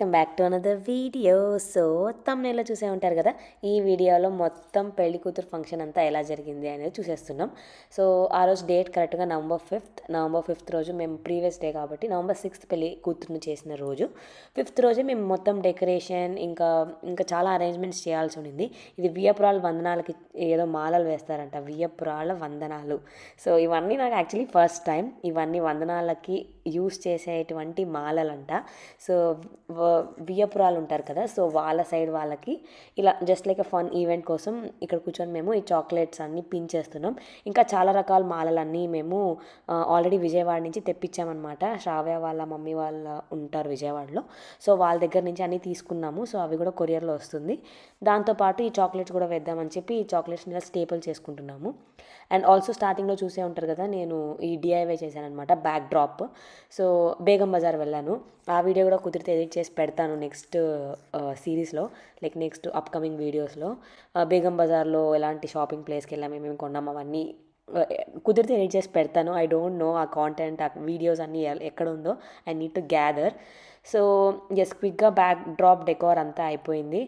Another video so తమ్నేలో చూసే ఉంటారు కదా ఈ వీడియోలో మొత్తం పెళ్ళి కూతురు ఫంక్షన్ అంతా ఎలా జరిగింది అనేది చూసేస్తున్నాం. సో ఆ రోజు డేట్ కరెక్ట్గా నవంబర్ ఫిఫ్త్ నవంబర్ ఫిఫ్త్ రోజు మేము ప్రీవియస్ డే కాబట్టి నవంబర్ సిక్స్త్ పెళ్ళి కూతురుని చేసిన రోజు. ఫిఫ్త్ రోజే మేము మొత్తం డెకరేషన్ ఇంకా ఇంకా చాలా అరేంజ్మెంట్స్ చేయాల్సి ఉండింది. ఇది వియపురాల వందనాలకి ఏదో మాలలు వేస్తారంట వియపురాల వందనాలు. సో ఇవన్నీ నాకు యాక్చువల్లీ ఫస్ట్ టైం ఇవన్నీ వందనాలకి యూస్ చేసేటువంటి మాలలంట. సో వ- వియ్యపురాలు ఉంటారు కదా సో వాళ్ళ సైడ్ వాళ్ళకి ఇలా జస్ట్ లైక్ ఫన్ ఈవెంట్ కోసం ఇక్కడ కూర్చొని మేము ఈ చాక్లెట్స్ అన్నీ పిన్ చేస్తున్నాం. ఇంకా చాలా రకాల మాలలన్నీ మేము ఆల్రెడీ విజయవాడ నుంచి తెప్పించామన్నమాట. శ్రావ్య వాళ్ళ మమ్మీ వాళ్ళ ఉంటారు విజయవాడలో. సో వాళ్ళ దగ్గర నుంచి అన్నీ తీసుకున్నాము. సో అవి కూడా కొరియర్లో వస్తుంది. దాంతోపాటు ఈ చాక్లెట్స్ కూడా వేద్దామని చెప్పి ఈ చాక్లెట్స్ని ఇలా స్టేపుల్ చేసుకుంటున్నాము. అండ్ ఆల్సో స్టార్టింగ్లో చూసే ఉంటారు కదా నేను ఈ డిఐవై చేశాను అనమాట backdrop so Begum Bazar వెళ్ళాను. ఆ వీడియో కూడా కుదిరితే ఎడిట్ చేసి పెడతాను నెక్స్ట్ సిరీస్లో లైక్ నెక్స్ట్ అప్కమింగ్ వీడియోస్లో. బేగం బజార్లో ఎలాంటి షాపింగ్ ప్లేస్కి వెళ్ళాము మేము కొన్నాం అవన్నీ కుదిరితే ఎడిట్ చేసి పెడతాను. ఐ డోంట్ నో ఆ కాంటెంట్ ఆ వీడియోస్ అన్నీ ఎక్కడ ఉందో I need to gather. So as క్విక్గా బ్యాక్ డ్రాప్ డెకోర్ అంతా అయిపోయింది.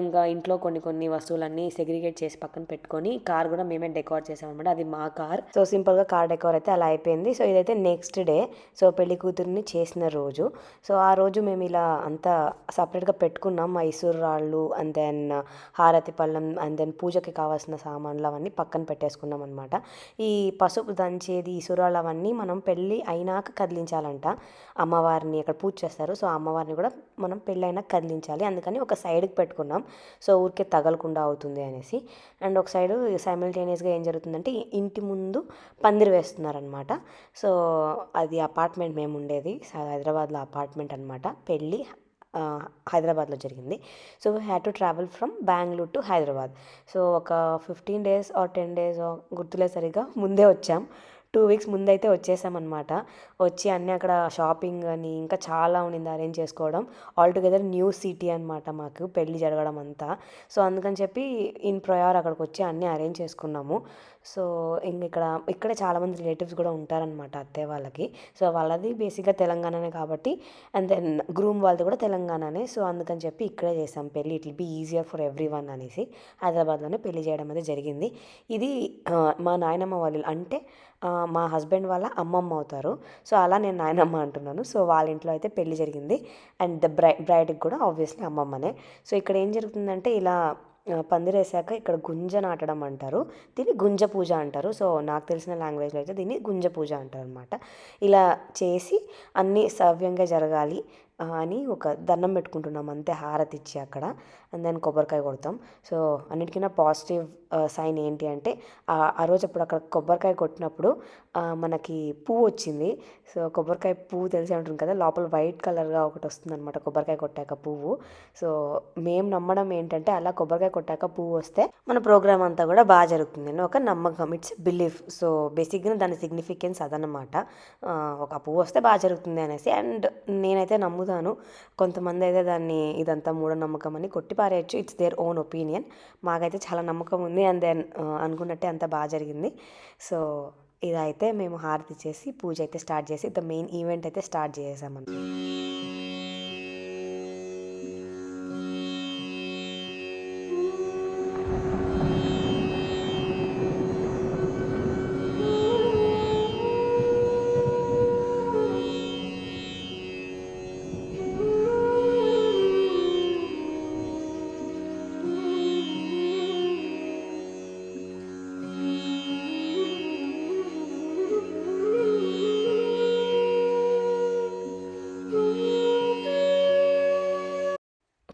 ఇంకా ఇంట్లో కొన్ని కొన్ని వస్తువులన్నీ సెగ్రిగేట్ చేసి పక్కన పెట్టుకొని కార్ కూడా మేమే డెకోర్ చేసామన్నమాట. అది మా కార్ సో సింపుల్గా కార్ డెకోర్ అయితే అలా అయిపోయింది. సో ఇదైతే నెక్స్ట్ డే సో పెళ్ళి కూతుర్ని చేసిన రోజు. సో ఆ రోజు మేము ఇలా అంతా సపరేట్గా పెట్టుకున్నాం. మైసూర్ రాళ్ళు అండ్ దెన్ హారతి పళ్ళం అండ్ దెన్ పూజకి కావాల్సిన సామాన్లు అవన్నీ పక్కన పెట్టేసుకున్నాం అనమాట ఈ పసుపు దంచేది ఈ సురాలు అవన్నీ మనం పెళ్ళి అయినాక కదిలించాలంట. అమ్మవారిని అక్కడ పూజ చేస్తారు. సో అమ్మవారిని కూడా మనం పెళ్ళైనా కదిలించాలి. అందుకని ఒక సైడ్కి పెట్టుకున్నాం. సో ఊరికే తగలకుండా అవుతుంది అనేసి. అండ్ ఒక సైడ్ సైమిల్టేనియస్గా ఏం జరుగుతుందంటే ఇంటి ముందు పందిరి వేస్తున్నారనమాట సో అది అపార్ట్మెంట్ మేము ఉండేది. హైదరాబాద్లో అపార్ట్మెంట్ అనమాట పెళ్ళి హైదరాబాద్లో జరిగింది. So had to travel from Bengaluru to Hyderabad. So ఒక fifteen days or ten days గుర్తులే సరిగా ముందే వచ్చాం. టూ వీక్స్ ముందైతే వచ్చేసామన్నమాట. వచ్చి అన్నీ అక్కడ షాపింగ్ అని ఇంకా చాలా ఉండింది అరేంజ్ చేసుకోవడం. ఆల్ టుగెదర్ న్యూ సిటీ అనమాట మాకు పెళ్ళి జరగడం అంతా. సో అందుకని చెప్పి ఇన్ ప్రయార్ అక్కడికి వచ్చి అన్నీ అరేంజ్ చేసుకున్నాము. సో ఇంక ఇక్కడ ఇక్కడ చాలామంది రిలేటివ్స్ కూడా ఉంటారనమాట అత్తయ్య వాళ్ళకి. సో వాళ్ళది బేసిక్గా తెలంగాణనే కాబట్టి అండ్ దెన్ గ్రూమ్ వాళ్ళది కూడా తెలంగాణనే. సో అందుకని చెప్పి ఇక్కడే చేసాం పెళ్ళి. It will be easier for everyone అనేసి హైదరాబాద్లోనే పెళ్ళి చేయడం అనేది జరిగింది. ఇది మా నాయనమ్మ వాళ్ళు అంటే మా హస్బెండ్ వాళ్ళ అమ్మమ్మ అవుతారు. సో అలా నేను నాయనమ్మ అంటున్నాను. సో వాళ్ళ ఇంట్లో అయితే పెళ్ళి జరిగింది. అండ్ ద బ్రై బ్రైడ్కి కూడా ఆబ్వియస్లీ అమ్మమ్మనే. సో ఇక్కడ ఏం జరుగుతుందంటే ఇలా పందిరేసాక ఇక్కడ గుంజ నాటడం అంటారు. దీన్ని గుంజ పూజ అంటారు. సో నాకు తెలిసిన లాంగ్వేజ్లో అయితే దీన్ని గుంజ పూజ అంటారు అనమాట ఇలా చేసి అన్నీ సవ్యంగా జరగాలి. అని ఒక దండం పెట్టుకుంటున్నాం అంతే హారతి ఇచ్చి అక్కడ. అండ్ దెన్ కొబ్బరికాయ కొడతాం. సో అన్నిటికన్నా పాజిటివ్ సైన్ ఏంటి అంటే ఆ రోజు అప్పుడు అక్కడ కొబ్బరికాయ కొట్టినప్పుడు మనకి పువ్వు వచ్చింది. సో కొబ్బరికాయ పువ్వు తెలిసే ఉంటుంది కదా లోపల వైట్ కలర్గా ఒకటి వస్తుంది అనమాట కొబ్బరికాయ కొట్టాక పువ్వు. సో మేము నమ్మడం ఏంటంటే అలా కొబ్బరికాయ కొట్టాక పువ్వు వస్తే మన ప్రోగ్రామ్ అంతా కూడా బాగా జరుగుతుంది అని ఒక నమ్మకం. ఇట్స్ బిలీఫ్ సో బేసిక్గా దాని సిగ్నిఫికెన్స్ అదనమాట ఒక పువ్వు వస్తే బాగా జరుగుతుంది అనేసి. అండ్ నేనైతే నమ్ముతాను కొంతమంది అయితే దాన్ని ఇదంతా మూఢనమ్మకం అని కొట్టిపారేయచ్చు ఇట్స్ దేర్ ఓన్ ఒపీనియన్ మాకైతే చాలా నమ్మకం ఉంది అండ్ దెన్ అనుకున్నట్టే అంత బాగా జరిగింది. సో ఇదైతే మేము హారతి చేసి పూజ అయితే స్టార్ట్ చేసి ద మెయిన్ ఈవెంట్ అయితే స్టార్ట్ చేసామన్నమాట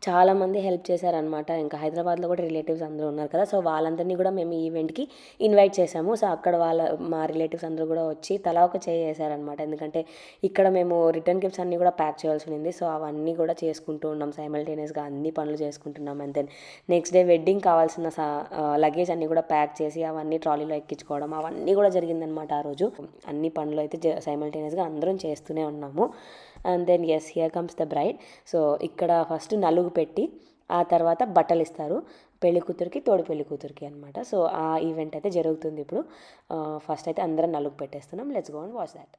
చాలామంది హెల్ప్ చేశారనమాట. ఇంకా హైదరాబాద్లో కూడా రిలేటివ్స్ అందరూ ఉన్నారు కదా. సో వాళ్ళందరినీ కూడా మేము ఈవెంట్కి ఇన్వైట్ చేసాము సో అక్కడ వాళ్ళ మా రిలేటివ్స్ అందరూ కూడా వచ్చి తలా ఒక చేశారనమాట ఎందుకంటే ఇక్కడ మేము రిటర్న్ గిఫ్ట్స్ అన్నీ కూడా ప్యాక్ చేయాల్సి ఉంది సో అవన్నీ కూడా చేసుకుంటూ ఉన్నాం. సైమల్టేనియస్గా అన్ని పనులు చేసుకుంటున్నాం. And then next day wedding కావాల్సిన లగేజ్ అన్నీ కూడా ప్యాక్ చేసి అవన్నీ ట్రాలీలో ఎక్కించుకోవడం అవన్నీ కూడా జరిగిందనమాట ఆ రోజు. అన్ని పనులు అయితే సైమల్టేనియస్గా అందరం చేస్తూనే ఉన్నాము. And then as here comes the bride so ఇక్కడ ఫస్ట్ నలుగు పెట్టి ఆ తర్వాత బట్టలు ఇస్తారు. పెళ్ళి కూతురికి తోడు పెళ్ళి కూతురికి అనమాట సో ఆ ఈవెంట్ అయితే జరుగుతుంది ఇప్పుడు. Uh, ఫస్ట్ అయితే అందరం నలుగు పెట్టేస్తున్నాం. Let's go and watch that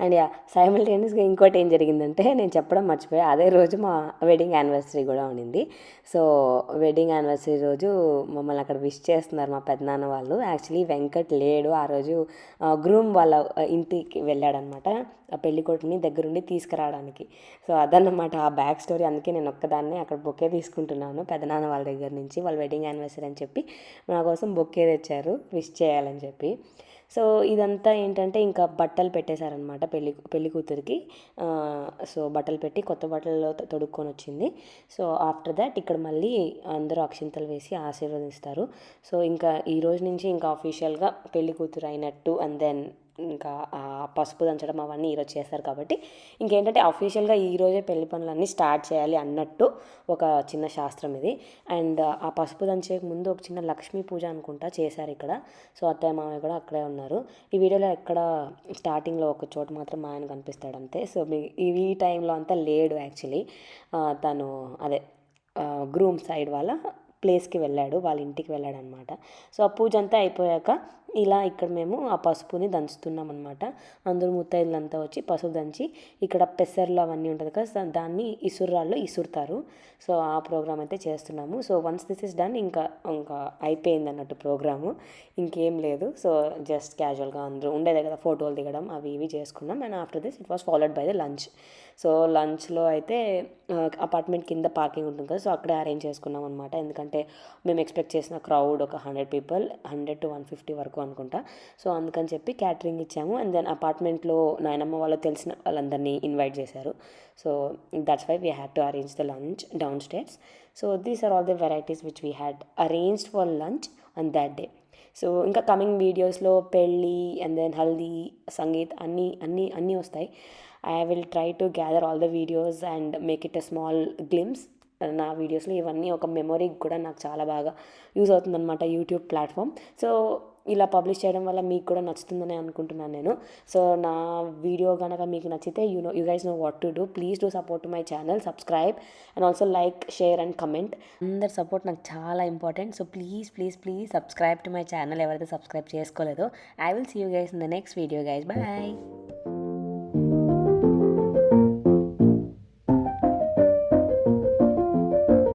and సైమల్టేనియస్గా ఇంకోటి ఏం జరిగిందంటే నేను చెప్పడం మర్చిపోయా. అదే రోజు మా వెడ్డింగ్ యానివర్సరీ కూడా ఉండింది. సో వెడ్డింగ్ యానివర్సరీ రోజు మమ్మల్ని అక్కడ విష్ చేస్తున్నారు మా పెద్దనాన్న వాళ్ళు. యాక్చువల్లీ వెంకట్ లేడు. ఆ రోజు గ్రూమ్ వాళ్ళ ఇంటికి వెళ్ళాడనమాట. ఆ పెళ్ళి కొడుకుని దగ్గరుండి తీసుకురావడానికి. సో అదన్నమాట ఆ బ్యాక్ స్టోరీ అందుకే నేను ఒక్కదాన్నే అక్కడ బొకే తీసుకుంటున్నాను. పెదనాన్న వాళ్ళ దగ్గర నుంచి వాళ్ళ వెడ్డింగ్ యానివర్సరీ అని చెప్పి నా కోసం బొకే తెచ్చారు విష్ చేయాలని చెప్పి. సో ఇదంతా ఏంటంటే ఇంకా బట్టలు పెట్టేశారనమాట పెళ్ళి పెళ్ళి కూతురికి. సో బట్టలు పెట్టి కొత్త బట్టలలో తొడుక్కొని వచ్చింది. సో ఆఫ్టర్ దాట్ ఇక్కడ మళ్ళీ అందరూ అక్షింతలు వేసి ఆశీర్వదిస్తారు. సో ఇంకా ఈ రోజు నుంచి ఇంకా అఫీషియల్గా పెళ్ళి కూతురు అయినట్టు అండ్ దెన్ ఇంకా పసుపు దంచడం అవన్నీ ఈరోజు చేస్తారు కాబట్టి ఇంకేంటంటే అఫీషియల్గా ఈరోజే పెళ్ళి పనులన్నీ స్టార్ట్ చేయాలి అన్నట్టు ఒక చిన్న శాస్త్రం ఇది. అండ్ ఆ పసుపు దంచే ముందు ఒక చిన్న లక్ష్మీ పూజ అనుకుంటా చేశారు ఇక్కడ. సో అత్తయ్య మామయ్య కూడా అక్కడే ఉన్నారు. ఈ వీడియోలో ఎక్కడ స్టార్టింగ్లో ఒక చోట మాత్రం మా ఆయన కనిపిస్తాడు అంతే. సో మీ ఈ ఈ టైంలో అంతా లేడు యాక్చువల్లీ తను అదే గ్రూమ్ సైడ్ వాళ్ళ ప్లేస్కి వెళ్ళాడు వాళ్ళ ఇంటికి వెళ్ళాడు అనమాట సో ఆ పూజ అంతా అయిపోయాక ఇలా ఇక్కడ మేము ఆ పసుపుని దంచుతున్నాం అనమాట అందరూ ముత్తైదులంతా వచ్చి పసుపు దంచి ఇక్కడ పెసర్లు అవన్నీ ఉంటుంది కదా దాన్ని ఇసుర్రాళ్ళు ఇసురుతారు. సో ఆ ప్రోగ్రామ్ అయితే చేస్తున్నాము. So once this is done ఇంకా ఇంకా అయిపోయింది అన్నట్టు ప్రోగ్రాము. ఇంకేం లేదు. సో జస్ట్ క్యాజువల్గా అందరూ ఉండేదే కదా ఫోటోలు దిగడం అవి ఇవి చేసుకున్నాం. And after this it was followed by the lunch. So లంచ్లో అయితే అపార్ట్మెంట్ కింద పార్కింగ్ ఉంటుంది కదా సో అక్కడే అరేంజ్ చేసుకున్నాం అనమాట ఎందుకంటే మేము ఎక్స్పెక్ట్ చేసిన క్రౌడ్ ఒక hundred people hundred to one fifty వరకు అనుకుంటా. సో అందుకని చెప్పి క్యాటరింగ్ ఇచ్చాము. అండ్ దెన్ అపార్ట్మెంట్లో నాయనమ్మ వాళ్ళు తెలిసిన వాళ్ళందరినీ ఇన్వైట్ చేశారు. So that's why we had to arrange the lunch downstairs so these are all the varieties which we had arranged for lunch and that day. So ఇంకా కమింగ్ వీడియోస్లో పెళ్ళి అండ్ దెన్ హల్దీ సంగీత్ అన్నీ అన్నీ అన్నీ వస్తాయి. I will try to gather all the videos and make it a small glimpse. నా వీడియోస్లో ఇవన్నీ ఒక మెమొరీ కూడా నాకు చాలా బాగా యూజ్ అవుతుందన్నమాట యూట్యూబ్ ప్లాట్ఫామ్. సో ఇలా పబ్లిష్ చేయడం వల్ల మీకు కూడా నచ్చుతుందని అనుకుంటున్నాను నేను. సో నా వీడియో కనుక మీకు నచ్చితే you know you guys know what to do please do support to my channel subscribe and also like share and comment అందరి సపోర్ట్ నాకు చాలా important so please please please subscribe to my channel ఎవరైతే subscribe చేసుకోలేదో I will see you guys in the next video guys bye